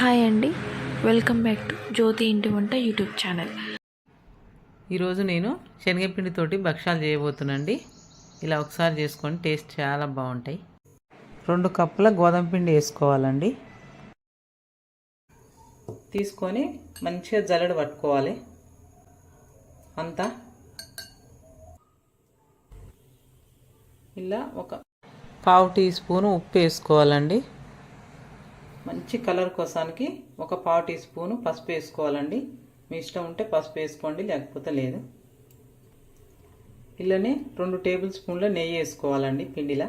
Hi అండి. Welcome back to జ్యోతి ఇంటి వంట యూట్యూబ్ ఛానల్. ఈరోజు నేను శనగపిండితోటి భక్షాలు చేయబోతున్నాండి ఇలా ఒకసారి చేసుకొని టేస్ట్ చాలా బాగుంటాయి. రెండు కప్పుల గోధుమ పిండి వేసుకోవాలండి. తీసుకొని మంచిగా జల్లెడ పట్టుకోవాలి. అంతా. ఇలా ఒక పావు టీ స్పూన్ ఉప్పు వేసుకోవాలండి. మంచి కలర్ కోసానికి ఒక పావు టీ స్పూను పసుపు వేసుకోవాలండి. మీ ఇష్టం ఉంటే పసుపు వేసుకోండి లేకపోతే లేదు. ఇలానే రెండు టేబుల్ స్పూన్ల నెయ్యి వేసుకోవాలండి పిండిలా.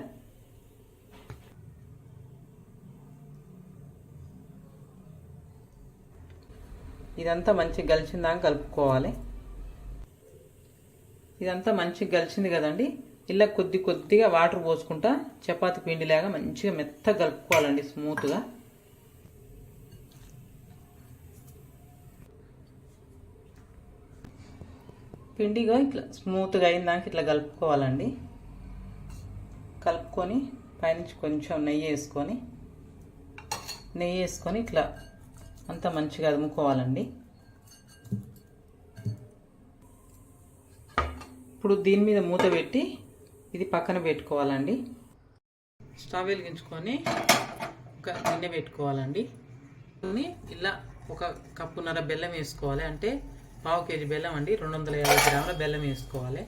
ఇదంతా మంచిగా గలిచిందాక కలుపుకోవాలి. ఇదంతా మంచిగా గలిచింది కదండి. ఇలా కొద్ది కొద్దిగా వాటర్ పోసుకుంటా చపాతి పిండిలాగా మంచిగా మెత్తగా కలుపుకోవాలండి స్మూత్గా పిండిగా ఇట్లా స్మూత్గా అయిందాక ఇట్లా కలుపుకోవాలండి. కలుపుకొని పైనుంచి కొంచెం నెయ్యి వేసుకొని నెయ్యి వేసుకొని ఇట్లా అంతా మంచిగా అదుముకోవాలండి. ఇప్పుడు దీని మీద మూత పెట్టి ఇది పక్కన పెట్టుకోవాలండి. స్టవ్ వెలిగించుకొని ఒక గిన్నె పెట్టుకోవాలండి. ఇలా ఒక కప్పున్నర బెల్లం వేసుకోవాలి. అంటే పావు కేజీ బెల్లం అండి. రెండు వందల యాభై గ్రాముల బెల్లం వేసుకోవాలి.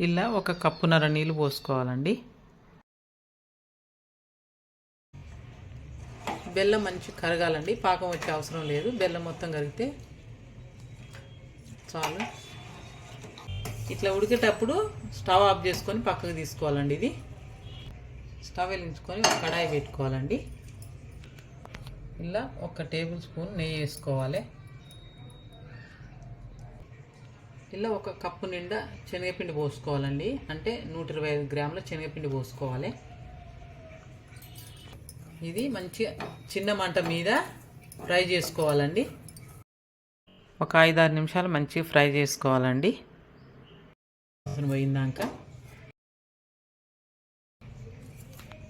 ఇలా ఒక కప్పున్నర నీళ్ళు పోసుకోవాలండి. బెల్లం మంచి కరగాలండి. పాకం వచ్చే అవసరం లేదు. బెల్లం మొత్తం కరిగితే చాలు. ఇట్లా ఉడికేటప్పుడు స్టవ్ ఆఫ్ చేసుకొని పక్కకు తీసుకోవాలండి ఇది. స్టవ్ వెలిగించుకొని ఒక కడాయి పెట్టుకోవాలండి. ఇలా ఒక టేబుల్ స్పూన్ నెయ్యి వేసుకోవాలి. ఇలా ఒక కప్పు నిండా శనగపిండి పోసుకోవాలండి. అంటే నూట ఇరవై ఐదు గ్రాముల శనగపిండి పోసుకోవాలి. ఇది మంచిగా చిన్న మంట మీద ఫ్రై చేసుకోవాలండి. ఒక ఐదారు నిమిషాలు మంచిగా ఫ్రై చేసుకోవాలండి. పోయిందాక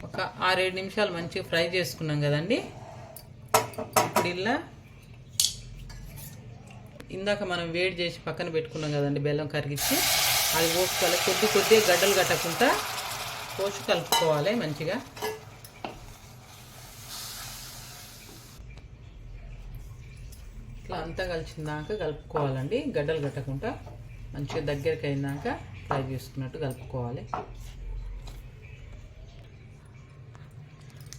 ఒక ఆరేడు నిమిషాలు మంచిగా ఫ్రై చేసుకున్నాం కదండి. ఇప్పుడు ఇలా ఇందాక మనం వేడి చేసి పక్కన పెట్టుకున్నాం కదండి బెల్లం కరిగించి. అది పోసుకోవాలి. కొద్ది కొద్దిగా గడ్డలు కట్టకుండా పోసి కలుపుకోవాలి మంచిగా. ఇట్లా అంతా కలిసిందాక కలుపుకోవాలండి. గడ్డలు కట్టకుండా మంచిగా దగ్గరికి అయినాక ఫ్రై చేసుకున్నట్టు కలుపుకోవాలి.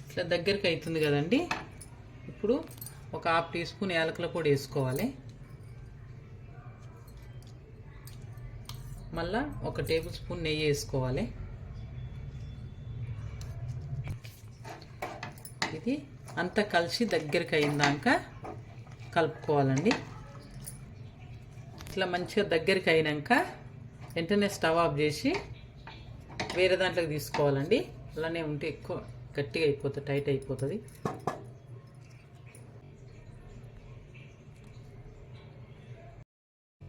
ఇట్లా దగ్గరికి అవుతుంది కదండి. ఇప్పుడు ఒక హాఫ్ టీ స్పూన్ యాలకుల పొడి వేసుకోవాలి. మళ్ళా ఒక టేబుల్ స్పూన్ నెయ్యి వేసుకోవాలి. ఇది అంతా కలిసి దగ్గరికి అయిందాక కలుపుకోవాలండి. ఇట్లా మంచిగా దగ్గరికి అయినాక వెంటనే స్టవ్ ఆఫ్ చేసి వేరే దాంట్లోకి తీసుకోవాలండి. అలానే ఉంటే ఎక్కువ గట్టిగా అయిపోతుంది టైట్ అయిపోతుంది.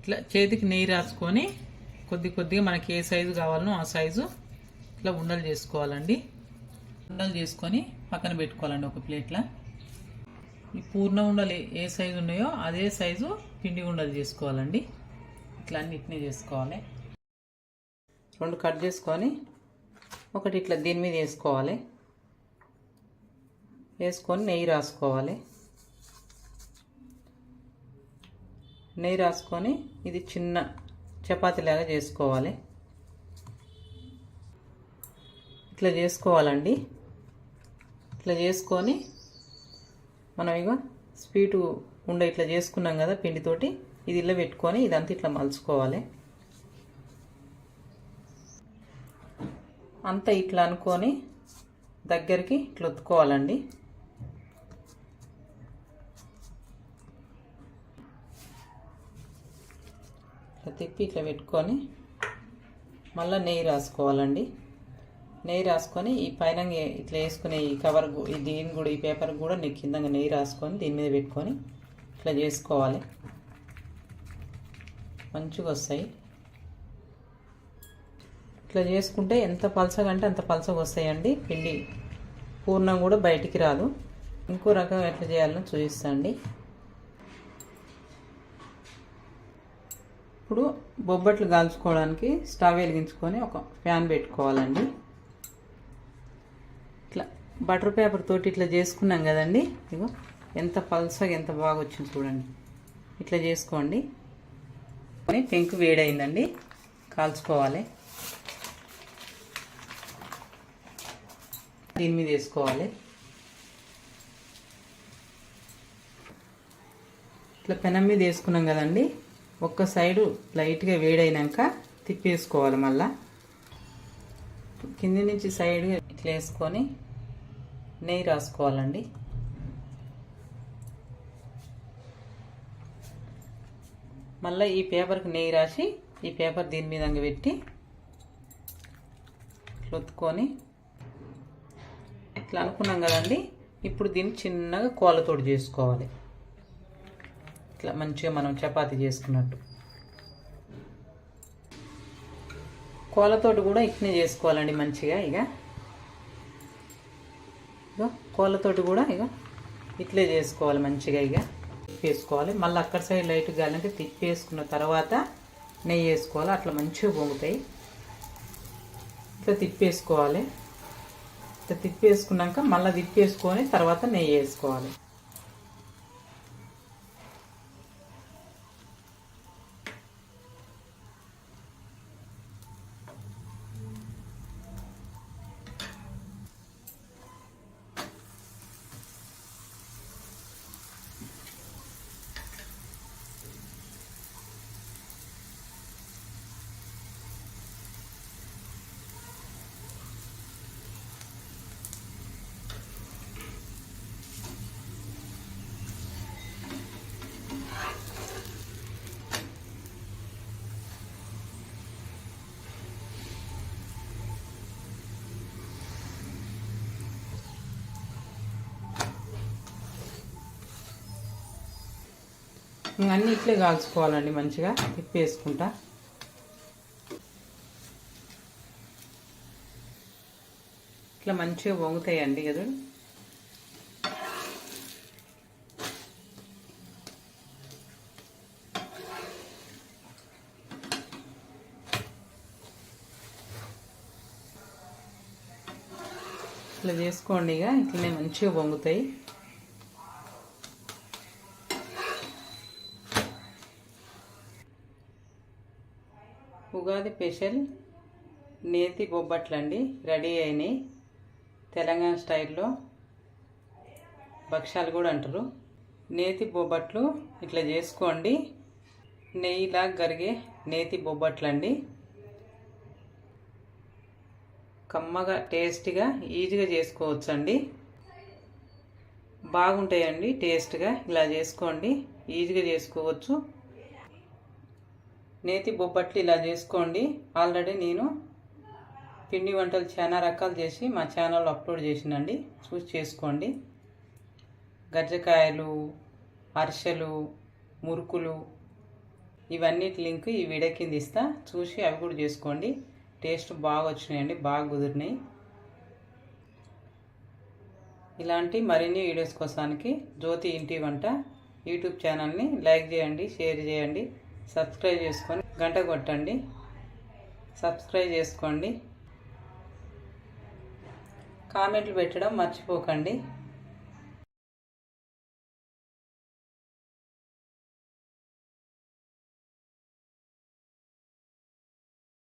ఇట్లా చేతికి నెయ్యి రాసుకొని కొద్ది కొద్దిగా మనకి ఏ సైజు కావాలనో ఆ సైజు ఇట్లా ఉండలు చేసుకోవాలండి. ఉండలు చేసుకొని పక్కన పెట్టుకోవాలండి ఒక ప్లేట్లో. ఈ పూర్ణ ఉండలు ఏ సైజు ఉన్నాయో అదే సైజు పిండి ఉండలు చేసుకోవాలండి. ఇట్లా అన్నిటినీ చేసుకోవాలి. రెండు కట్ చేసుకొని ఒకటి ఇట్లా దీని మీద వేసుకోవాలి. వేసుకొని నెయ్యి రాసుకోవాలి. నెయ్యి రాసుకొని ఇది చిన్న చపాతీలాగా చేసుకోవాలి. ఇట్లా చేసుకోవాలండి. ఇట్లా చేసుకొని మనం ఇక స్వీటు ఉండ ఇట్లా చేసుకున్నాం కదా పిండితోటి ఇది ఇలా పెట్టుకొని ఇదంతా ఇట్లా మలుచుకోవాలి. అంతా ఇట్లా అనుకొని దగ్గరికి ఇట్లా ఒత్తుకోవాలండి. ఇట్లా తిప్పి ఇట్లా పెట్టుకొని మళ్ళీ నెయ్యి రాసుకోవాలండి. నెయ్యి రాసుకొని ఈ పైన ఇట్లా వేసుకునే ఈ కవర్ ఈ దీని కూడా ఈ పేపర్ కూడా నీకు కింద నెయ్యి రాసుకొని దీని మీద పెట్టుకొని ఇట్లా చేసుకోవాలి. మంచిగా వస్తాయి. ఇట్లా చేసుకుంటే ఎంత పలసగా అంటే అంత పలసగా వస్తాయండి. పిండి పూర్ణం కూడా బయటికి రాదు. ఇంకో రకం ఎట్లా చేయాలో చూపిస్తాండి ఇప్పుడు బొబ్బట్లు కాల్చుకోవడానికి స్టవ్ వెలిగించుకొని ఒక ఫ్యాన్ పెట్టుకోవాలండి. ఇట్లా బటర్ పేపర్ తోటి ఇట్లా చేసుకున్నాం కదండి. ఇగో ఎంత పల్సగా ఎంత బాగా వచ్చింది చూడండి. ఇట్లా చేసుకోండి. పెంకు వేడైందండి. కాల్చుకోవాలి. దీని మీద వేసుకోవాలి. ఇట్లా పెనం మీద వేసుకున్నాం కదండి. ఒక్క సైడు లైట్గా వేడైనాక తిప్పేసుకోవాలి మళ్ళా. కింది నుంచి సైడ్గా ఇట్లా వేసుకొని నెయ్యి రాసుకోవాలండి. మళ్ళీ ఈ పేపర్కి నెయ్యి రాసి ఈ పేపర్ దీని మీద పెట్టి ఒత్తుకొని ఇట్లా అనుకున్నాం కదండి ఇప్పుడు దీన్ని చిన్నగా కోలతోడు చేసుకోవాలి. ఇట్లా మంచిగా మనం చపాతీ చేసుకున్నట్టు. కోలతోటి కూడా ఇట్నే చేసుకోవాలండి మంచిగా ఇక. ఇక కోళ్ళతోటి కూడా ఇక ఇట్లే చేసుకోవాలి మంచిగా ఇక. తిప్పేసుకోవాలి మళ్ళీ అక్కడ సైడ్ లైట్ గాలంటే తిప్పేసుకున్న తర్వాత నెయ్యి వేసుకోవాలి. అట్లా మంచిగా పొంగుతాయి. ఇట్లా తిప్పేసుకోవాలి. ఇట్లా తిప్పేసుకున్నాక మళ్ళీ తిప్పేసుకొని తర్వాత నెయ్యి వేసుకోవాలి. అన్నీ ఇట్లే కాల్చుకోవాలండి మంచిగా తిప్పేసుకుంటా. ఇట్లా మంచిగా వంగుతాయండి కదా. ఇట్లా చేసుకోండి ఇక ఇట్లనే మంచిగా వంగుతాయి. ఉగాది స్పెషల్ నేతి బొబ్బట్లు అండి రెడీ అయినాయి. తెలంగాణ స్టైల్లో భక్ష్యాలు కూడా అంటారు నేతి బొబ్బట్లు ఇట్లా చేసుకోండి. నెయ్యిలా గరిగే నేతి బొబ్బట్లు అండి కమ్మగా టేస్ట్గా ఈజీగా చేసుకోవచ్చు అండి బాగుంటాయండి టేస్ట్గా ఇలా చేసుకోండి. ఈజీగా చేసుకోవచ్చు. నేతి బొబ్బట్లు ఇలా చేసుకోండి. ఆల్రెడీ నేను పిండి వంటలు చాలా రకాలు చేసి మా ఛానల్లో అప్లోడ్ చేసినండి. చూసి చేసుకోండి. గజ్జకాయలు అరిసెలు మురుకులు ఇవన్నిటి లింక్ ఈ వీడియో కింద ఇస్తా. చూసి అవి కూడా చేసుకోండి. టేస్ట్ బాగా వచ్చినాయండి బాగా కుదిరినాయి. ఇలాంటి మరిన్ని వీడియోస్ కోసానికి జ్యోతి ఇంటి వంట యూట్యూబ్ ఛానల్ని లైక్ చేయండి షేర్ చేయండి సబ్స్క్రైబ్ చేసుకొని గంట కొట్టండి. సబ్స్క్రైబ్ చేసుకోండి. కామెంట్లు పెట్టడం మర్చిపోకండి.